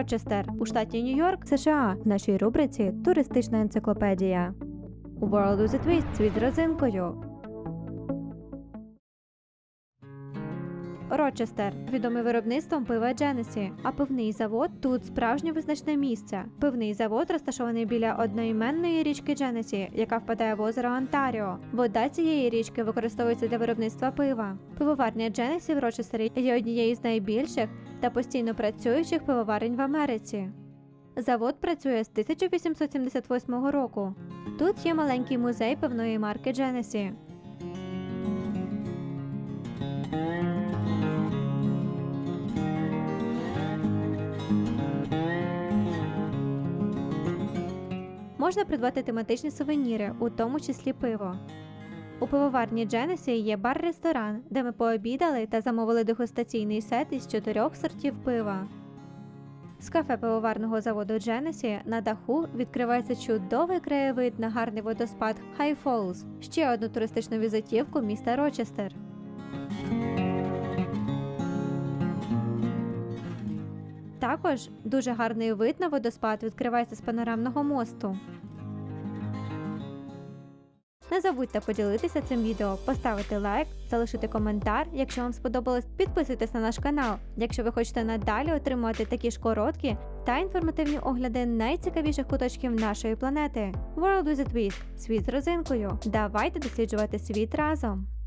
Рочестер у штаті Нью-Йорк, США, в нашій рубриці Туристична енциклопедія. World with a Twist – світ з родзинкою. Рочестер відомий виробництвом пива Дженесі, а пивний завод тут справжнє визначне місце. Пивний завод розташований біля одноіменної річки Дженесі, яка впадає в озеро Онтаріо. Вода цієї річки використовується для виробництва пива. Пивоварня Дженесі в Рочестері є однією з найбільших та постійно працюючих пивоварень в Америці. Завод працює з 1878 року. Тут є маленький музей пивної марки Дженесі. Можна придбати тематичні сувеніри, у тому числі пиво. У пивоварні Дженесі є бар-ресторан, де ми пообідали та замовили дегустаційний сет із чотирьох сортів пива. З кафе пивоварного заводу Дженесі на даху відкривається чудовий краєвид на гарний водоспад High Falls, ще одну туристичну візитівку міста Рочестер. Також дуже гарний вид на водоспад відкривається з панорамного мосту. Забудьте поділитися цим відео, поставити лайк, залишити коментар. Якщо вам сподобалось, підписуйтесь на наш канал. Якщо ви хочете надалі отримувати такі ж короткі та інформативні огляди найцікавіших куточків нашої планети. World with a Twist – світ з розинкою. Давайте досліджувати світ разом.